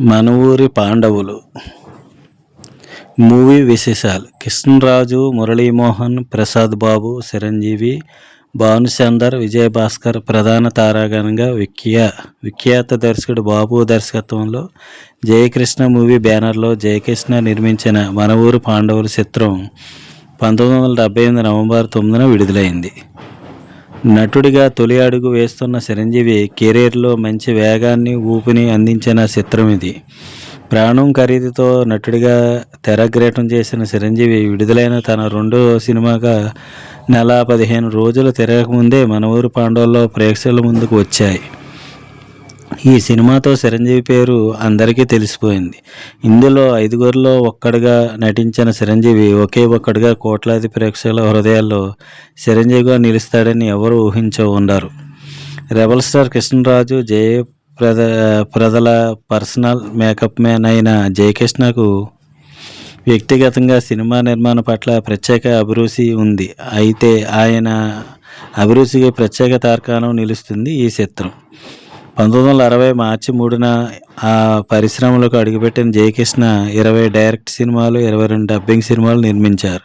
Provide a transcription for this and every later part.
మన ఊరి పాండవులు. మూవీ విశేషాలు. కృష్ణరాజు మురళీమోహన్ ప్రసాద్ బాబు చిరంజీవి భానుచందర్ విజయభాస్కర్ ప్రధాన తారాగణంగా విఖ్యా విఖ్యాత దర్శకుడు బాబు దర్శకత్వంలో జయకృష్ణ మూవీ బ్యానర్లో జయకృష్ణ నిర్మించిన మన పాండవుల చిత్రం పంతొమ్మిది వందల డెబ్బై ఎనిమిది నవంబర్ తొమ్మిదిన విడుదలైంది. నటుడిగా తొలి అడుగు వేస్తున్న చిరంజీవి కెరీర్లో మంచి వేగాన్ని ఊపిని అందించిన చిత్రం ఇది. ప్రాణం ఖరీదుతో నటుడిగా తెరగ్రేటం చేసిన చిరంజీవి విడుదలైన తన రెండో సినిమాగా నెల పదిహేను రోజులు తిరగకముందే మన ఊరు పాండవుల్లో ప్రేక్షకుల ముందుకు వచ్చాయి. ఈ సినిమాతో చిరంజీవి పేరు అందరికీ తెలిసిపోయింది. ఇందులో ఐదుగురిలో ఒక్కడిగా నటించిన చిరంజీవి ఒకే ఒక్కడిగా కోట్లాది ప్రేక్షకుల హృదయాల్లో చిరంజీవిగా నిలుస్తాడని ఎవరు ఊహించ ఉండరు. రెబల్ స్టార్ కృష్ణరాజు జయ ప్రద ప్రజల పర్సనల్ మేకప్ మ్యాన్ అయిన జయకృష్ణకు వ్యక్తిగతంగా సినిమా నిర్మాణం పట్ల ప్రత్యేక అభిరుచి ఉంది. అయితే ఆయన అభిరుచికి ప్రత్యేక తార్కాణం నిలుస్తుంది ఈ చిత్రం. పంతొమ్మిది వందల అరవై మార్చి మూడున ఆ పరిశ్రమలకు అడుగుపెట్టిన జయకృష్ణ ఇరవై డైరెక్ట్ సినిమాలు ఇరవై రెండు డబ్బింగ్ సినిమాలు నిర్మించారు.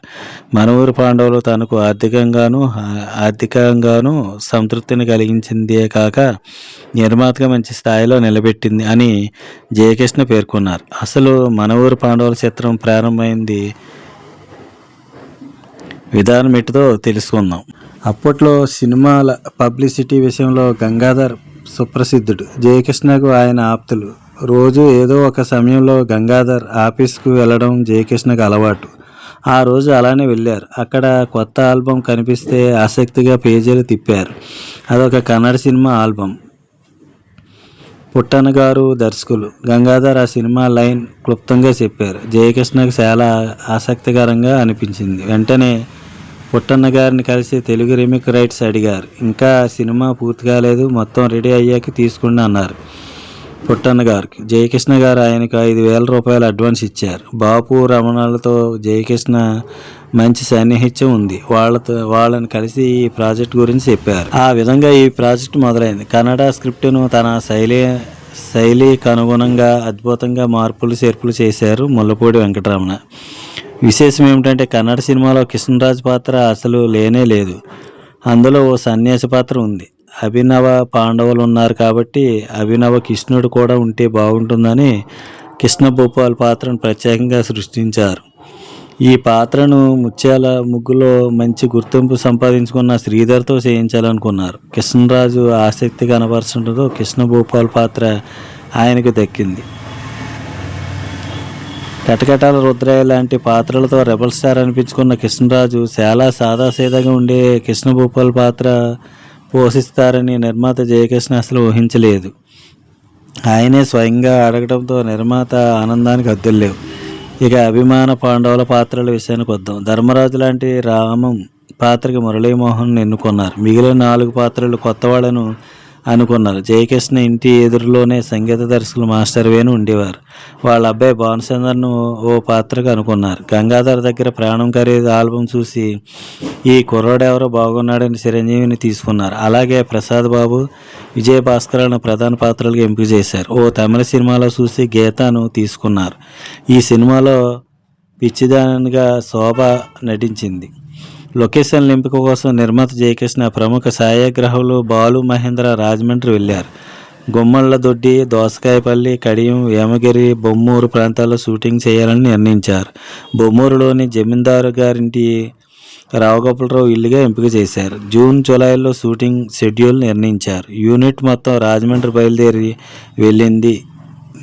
మన పాండవులు తనకు ఆర్థికంగాను ఆర్థికంగాను సంతృప్తిని కలిగించిందే కాక నిర్మాతగా మంచి స్థాయిలో నిలబెట్టింది అని జయకృష్ణ పేర్కొన్నారు. అసలు మనవూరు పాండవుల చిత్రం ప్రారంభమైంది విధానం ఎటుతో తెలుసుకుందాం. అప్పట్లో సినిమాల పబ్లిసిటీ విషయంలో గంగాధర్ సుప్రసిద్ధుడు. జయకృష్ణకు ఆయన ఆప్తులు. రోజు ఏదో ఒక సమయంలో గంగాధర్ ఆఫీస్కు వెళ్ళడం జయకృష్ణకు అలవాటు. ఆ రోజు అలానే వెళ్ళారు. అక్కడ కొత్త ఆల్బం కనిపిస్తే ఆసక్తిగా పేజీలు తిప్పారు. అదొక కన్నడ సినిమా ఆల్బమ్ పుట్టన్న గారు దర్శకులు. గంగాధర్ ఆ సినిమా లైన్ క్లుప్తంగా చెప్పారు. జయకృష్ణకు చాలా ఆసక్తికరంగా అనిపించింది. వెంటనే పుట్టన్న గారిని కలిసి తెలుగు రీమేక్ రైట్స్ అడిగారు. ఇంకా సినిమా పూర్తి కాలేదు మొత్తం రెడీ అయ్యాక తీసుకుని అన్నారు. పుట్టన్న గారికి. జయకృష్ణ గారు ఆయనకు ఐదు వేల రూపాయలు అడ్వాన్స్ ఇచ్చారు. బాపు రమణాలతో జయకృష్ణ మంచి సన్నిహిత్యం ఉంది. వాళ్ళతో వాళ్ళని కలిసి ఈ ప్రాజెక్ట్ గురించి చెప్పారు. ఆ విధంగా ఈ ప్రాజెక్ట్ మొదలైంది. కన్నడ స్క్రిప్ట్ను తన శైలి శైలికి అనుగుణంగా అద్భుతంగా మార్పులు చేర్పులు చేశారు ముల్లపూడి వెంకటరమణ. విశేషం ఏమిటంటే కన్నడ సినిమాలో కృష్ణరాజు పాత్ర అసలు లేనే లేదు. అందులో ఓ సన్యాసి పాత్ర ఉంది. అభినవ పాండవులు ఉన్నారు కాబట్టి అభినవ కృష్ణుడు కూడా ఉంటే బాగుంటుందని కృష్ణ భూపాల్ పాత్రను ప్రత్యేకంగా సృష్టించారు. ఈ పాత్రను ముత్యాల ముగ్గులో మంచి గుర్తింపు సంపాదించుకున్న శ్రీధర్తో చేయించాలనుకున్నారు. కృష్ణరాజు ఆసక్తి కనపరచడంతో కృష్ణ భూపాల్ పాత్ర ఆయనకు దక్కింది. కటకటాల రుద్రయ్య లాంటి పాత్రలతో రెబల్ స్టార్ అనిపించుకున్న కృష్ణరాజు చాలా సాదాసీదాగా ఉండే కృష్ణభూపాల్ పాత్ర పోషిస్తారని నిర్మాత జయకృష్ణ అసలు ఊహించలేదు. ఆయనే స్వయంగా అడగడంతో నిర్మాత ఆనందానికి అద్దుల్లేవు ఇక అభిమాన పాండవుల పాత్రల విషయానికి వద్దాం. ధర్మరాజు లాంటి రామం పాత్రకి మురళీమోహన్ ఎన్నుకున్నారు. మిగిలిన నాలుగు పాత్రలు కొత్త వాళ్ళను అనుకున్నారు. జయకృష్ణ ఇంటి ఎదురులోనే సంగీత దర్శకులు మాస్టర్ వేణు ఉండేవారు. వాళ్ళ అబ్బాయి భానుచందర్ను ఓ పాత్రకు అనుకున్నారు. గంగాధర్ దగ్గర ప్రాణం ఖరీదు ఆల్బం చూసి ఈ కుర్రాడెవరో బాగున్నాడని చిరంజీవిని తీసుకున్నారు. అలాగే ప్రసాద్ బాబు విజయ భాస్కర్లను ప్రధాన పాత్రలుగా ఎంపిక చేశారు. ఓ తమిళ సినిమాలో చూసి గీతాను తీసుకున్నారు. ఈ సినిమాలో పిచ్చిదానిగా శోభ నటించింది. లొకేషన్ల ఎంపిక కోసం నిర్మాత జయకృష్ణ ప్రముఖ ఛాయాగ్రాహకులు బాలు మహేంద్ర రాజమండ్రి వెళ్ళారు. గుమ్మళ్ళ దొడ్డి దోసకాయపల్లి కడియం వేమగిరి బొమ్మూరు ప్రాంతాల్లో షూటింగ్ చేయాలని నిర్ణయించారు. బొమ్మూరులోని జమీందారు గారింటి రావుగోపాలరావు ఇల్లుగా ఎంపిక చేశారు. జూన్ జూలైలో షూటింగ్ షెడ్యూల్ నిర్ణయించారు. యూనిట్ మొత్తం రాజమండ్రి బయలుదేరి వెళ్ళింది.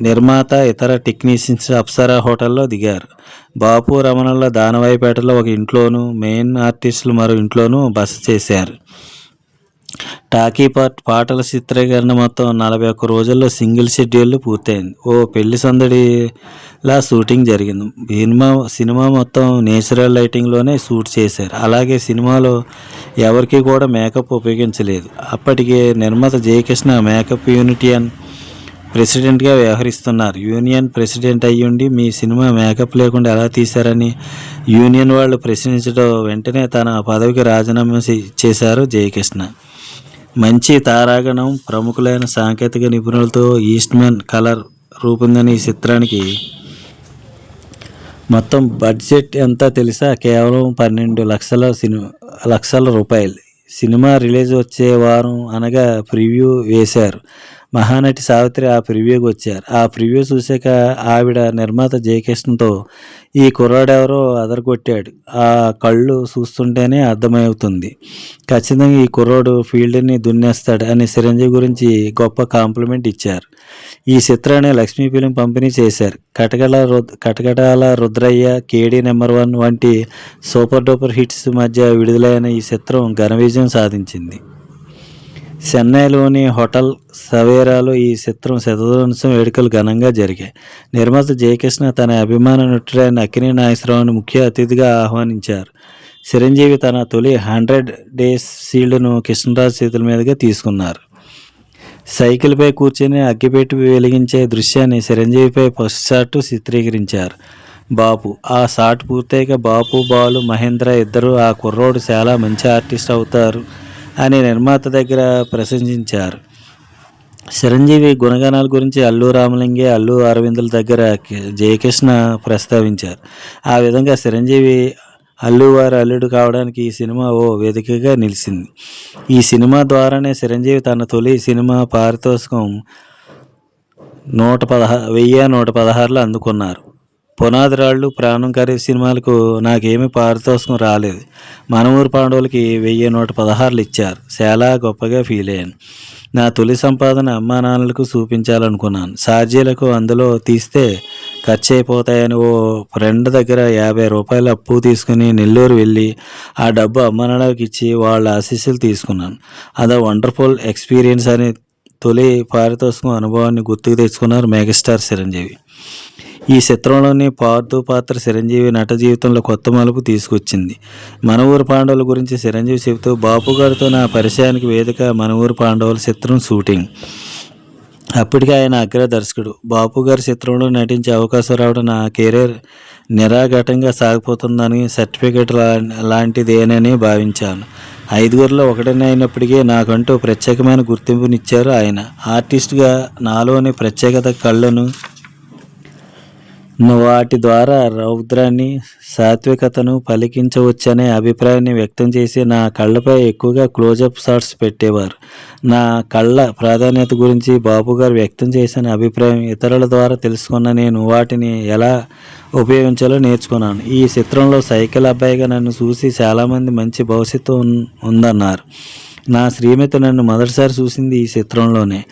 నిర్మాత ఇతర టెక్నీషియన్స్ అప్సరా హోటల్లో దిగారు. బాపు రమణల దానవాయిపేటలో ఒక ఇంట్లోనూ మెయిన్ ఆర్టిస్టులు మరో ఇంట్లోనూ బస చేశారు. టాకీ పార్ట్ పాటల చిత్రీకరణ మొత్తం నలభై ఒక్క రోజుల్లో సింగిల్ షెడ్యూల్ పూర్తయింది. ఓ పెళ్ళి సందడిలా షూటింగ్ జరిగింది. సినిమా సినిమా మొత్తం నేచురల్ లైటింగ్లోనే షూట్ చేశారు. అలాగే సినిమాలో ఎవరికి కూడా మేకప్ ఉపయోగించలేదు. అప్పటికే నిర్మాత జయకృష్ణ మేకప్ యూనిటియన్ ప్రెసిడెంట్గా వ్యవహరిస్తున్నారు. యూనియన్ ప్రెసిడెంట్ అయ్యుండి మీ సినిమా మేకప్ లేకుండా ఎలా తీశారని యూనియన్ వాళ్ళు ప్రశ్నించడం వెంటనే తన పదవికి రాజీనామా చేశారు జయకృష్ణ. మంచి తారాగణం ప్రముఖులైన సాంకేతిక నిపుణులతో ఈస్ట్మెన్ కలర్ రూపొందిన ఈ చిత్రానికి మొత్తం బడ్జెట్ ఎంత తెలుసా? కేవలం పన్నెండు లక్షల సినిమా లక్షల రూపాయలు. సినిమా రిలీజ్ వచ్చే వారం అనగా ప్రివ్యూ వేశారు. మహానటి సావిత్రి ఆ ప్రివ్యూకి వచ్చారు. ఆ ప్రివ్యూ చూశాక ఆవిడ నిర్మాత జయకృష్ణతో ఈ కుర్రాడెవరో అదరగొట్టాడు. ఆ కళ్ళు చూస్తుంటేనే అర్థమవుతుంది. ఖచ్చితంగా ఈ కుర్రాడు ఫీల్డ్ని దున్నేస్తాడు అని చిరంజీవి గురించి గొప్ప కాంప్లిమెంట్ ఇచ్చారు. ఈ చిత్రాన్ని లక్ష్మీ ఫిలిం పంపిణీ చేశారు. కటకల రుద్ Katakatala Rudrayya KD number one వంటి సూపర్ డూపర్ హిట్స్ మధ్య విడుదలైన ఈ చిత్రం ఘన విజయం సాధించింది. చెన్నైలోని హోటల్ సవేరాలో ఈ చిత్రం శతదోత్సవం వేడుకలు ఘనంగా జరిగాయి. నిర్మాత జయకృష్ణ తన అభిమాన నటుడైన అక్కినే నాగేశ్వరరావును ముఖ్య అతిథిగా ఆహ్వానించారు. చిరంజీవి తన తొలి హండ్రెడ్ డేస్ షీల్డ్ను కృష్ణరాజు చేతుల మీదుగా తీసుకున్నారు. సైకిల్పై కూర్చొని అగ్గిపెట్టి వెలిగించే దృశ్యాన్ని చిరంజీవిపై ఫస్ట్ షాట్ చిత్రీకరించారు. బాపు ఆ షాట్ పూర్తయ్యాక బాపు బాలు మహేంద్ర ఇద్దరు ఆ కుర్రోడు చాలా మంచి ఆర్టిస్ట్ అవుతారు. అని నిర్మాత దగ్గర ప్రశంసించారు. చిరంజీవి గుణగణాల గురించి అల్లు రామలింగే అల్లు అరవిందుల దగ్గర జయకృష్ణ ప్రస్తావించారు. ఆ విధంగా చిరంజీవి అల్లువారు అల్లుడు కావడానికి ఈ సినిమా ఓ వేదికగా నిలిచింది. ఈ సినిమా ద్వారానే చిరంజీవి తన తొలి సినిమా పారితోషికం నూట పదహా వెయ్యి నూట పదహారులో అందుకున్నారు. పునాది రాళ్ళు ప్రాణం ఖరీదు సినిమాలకు నాకేమీ పారితోషికం రాలేదు. మనమూరు పాండవులకి వెయ్యి నూట పదహారులు ఇచ్చారు. చాలా గొప్పగా ఫీల్ అయ్యాను. నా తొలి సంపాదన అమ్మా నాన్నలకు చూపించాలనుకున్నాను. ఛార్జీలకు అందులో తీస్తే ఖర్చు అయిపోతాయని ఓ ఫ్రెండ్ దగ్గర యాభై రూపాయలు అప్పు తీసుకుని నెల్లూరు వెళ్ళి ఆ డబ్బు అమ్మ నాన్నలకు ఇచ్చి వాళ్ళ ఆశీస్సులు తీసుకున్నాను. అదో వండర్ఫుల్ ఎక్స్పీరియన్స్ అని తొలి పారితోషికం అనుభవాన్ని గుర్తుకు తెచ్చుకున్నారు మెగాస్టార్ చిరంజీవి. ఈ చిత్రంలోని పార్థు పాత్ర చిరంజీవి నట జీవితంలో కొత్త మలుపు తీసుకొచ్చింది. మన ఊరు పాండవుల గురించి చిరంజీవి చెబుతూ బాపు గారితో నా పరిచయానికి వేదిక మన ఊరు పాండవుల చిత్రం షూటింగ్. అప్పటికే ఆయన అగ్ర దర్శకుడు. బాపు గారి చిత్రంలో నటించే అవకాశం రావడం నా కెరీర్ నిరాఘటంగా సాగిపోతుందని సర్టిఫికేట్ లా లాంటిదేనని భావించాను. ఐదుగురిలో ఒకటనే అయినప్పటికీ నాకంటూ ప్రత్యేకమైన గుర్తింపునిచ్చారు ఆయన. ఆర్టిస్ట్గా నాలోని ప్రత్యేకత కళ్ళను వాటి ద్వారా రౌద్రాన్ని సాత్వికతను పలికించవచ్చనే అభిప్రాయాన్ని వ్యక్తం చేసి నా కళ్ళపై ఎక్కువగా క్లోజప్ షాట్స్ పెట్టేవారు. నా కళ్ళ ప్రాధాన్యత గురించి బాబు గారు వ్యక్తం చేసిన అభిప్రాయం ఇతరుల ద్వారా తెలుసుకున్న నేను వాటిని ఎలా ఉపయోగించాలో నేర్చుకున్నాను. ఈ చిత్రంలో సైకిల్ అబ్బాయిగా నన్ను చూసి చాలామంది మంచి భవిష్యత్తు ఉందన్నారు. నా శ్రీమతి నన్ను మొదటిసారి చూసింది ఈ చిత్రంలోనే.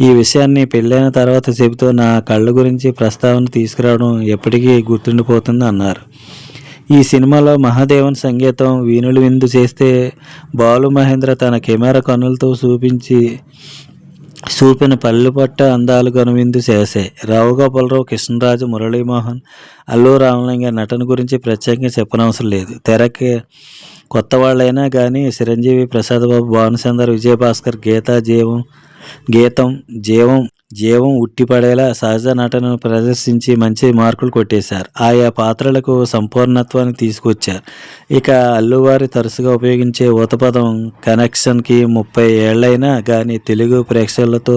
ఈ విషయాన్ని పెళ్ళైన తర్వాత చెబుతూ నా కళ్ళ గురించి ప్రస్తావన తీసుకురావడం ఎప్పటికీ గుర్తుండిపోతుంది అన్నారు. ఈ సినిమాలో మహాదేవన్ సంగీతం వీణులు విందు చేస్తే బాలు మహేంద్ర తన కెమెరా కనులతో చూపించి చూపిన పల్లె పట్ట అందాలు కనువిందు చేశాయి రావు గోపాలరావు కృష్ణరాజు మురళీమోహన్ అల్లు రామలింగ నటన గురించి ప్రత్యేకంగా చెప్పనవసరం లేదు. తెరకి కొత్త వాళ్ళైనా కానీ చిరంజీవి ప్రసాద్ బాబు భానుచందర్ విజయభాస్కర్ గీత జీవం గీతం జీవం జీవం ఉట్టిపడేలా సహజ నటనను ప్రదర్శించి మంచి మార్కులు కొట్టేశారు. ఆయా పాత్రలకు సంపూర్ణత్వాన్ని తీసుకొచ్చారు. ఇక అల్లువారి తరచుగా ఉపయోగించే ఊతపదం కనెక్షన్కి ముప్పై ఏళ్ళైనా కానీ తెలుగు ప్రేక్షకులతో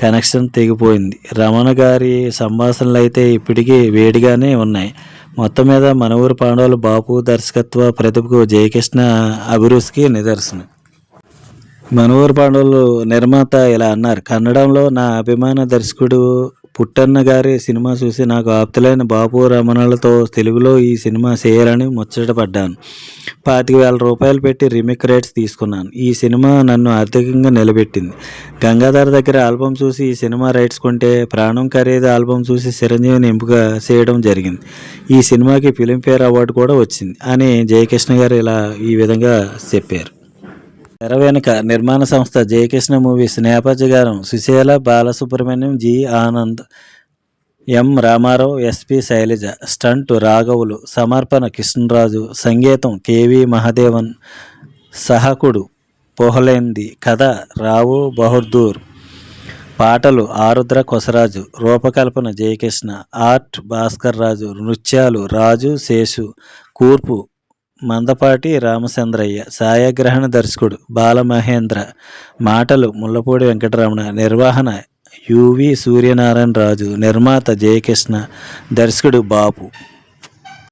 కనెక్షన్ తెగిపోయింది. రమణ గారి సంభాషణలు అయితే ఇప్పటికీ వేడిగానే ఉన్నాయి. మొత్తం మీద మన ఊరు పాండవులు బాపు దర్శకత్వ ప్రతిభకు జయకృష్ణ అభిరుచికి నిదర్శనం. మనోహర్ పాండవులు నిర్మాత ఇలా అన్నారు. కన్నడంలో నా అభిమాన దర్శకుడు పుట్టన్న గారి సినిమా చూసి నాకు ఆప్తులైన బాపు రమణలతో తెలుగులో ఈ సినిమా చేయాలని ముచ్చటపడ్డాను పాతిక వేల రూపాయలు పెట్టి రిమిక్ రేట్స్ తీసుకున్నాను. ఈ సినిమా నన్ను ఆర్థికంగా నిలబెట్టింది. గంగాధర్ దగ్గర ఆల్బమ్ చూసి ఈ సినిమా రైట్స్ కొంటే ప్రాణం ఖరీదు ఆల్బమ్ చూసి చిరంజీవిని ఎంపిక చేయడం జరిగింది. ఈ సినిమాకి ఫిలింఫేర్ అవార్డు కూడా వచ్చింది అని జయకృష్ణ గారు ఇలా ఈ విధంగా చెప్పారు. తెర వెనుక నిర్మాణ సంస్థ Jayakrishna movies నేపథ్యగారం Susheela Balasubrahmanyam G Anand M Ramarao SP Sailaja stunt రాఘవులు సమర్పణ కృష్ణరాజు సంగీతం కెవి మహదేవన్ సహకుడు పోహలేంది కథ రావు బహుర్దూర్ పాటలు ఆరుద్ర కొసరాజు రూపకల్పన జయకృష్ణ ఆర్ట్ భాస్కర్ రాజు నృత్యాలు రాజు శేషు కూర్పు మందపాటి రామచంద్రయ్య ఛాయాగ్రహణ దర్శకుడు బాలమహేంద్ర మాటలు ముల్లపూడి వెంకటరమణ నిర్వహణ యువి సూర్యనారాయణ రాజు నిర్మాత జయకృష్ణ దర్శకుడు బాపు.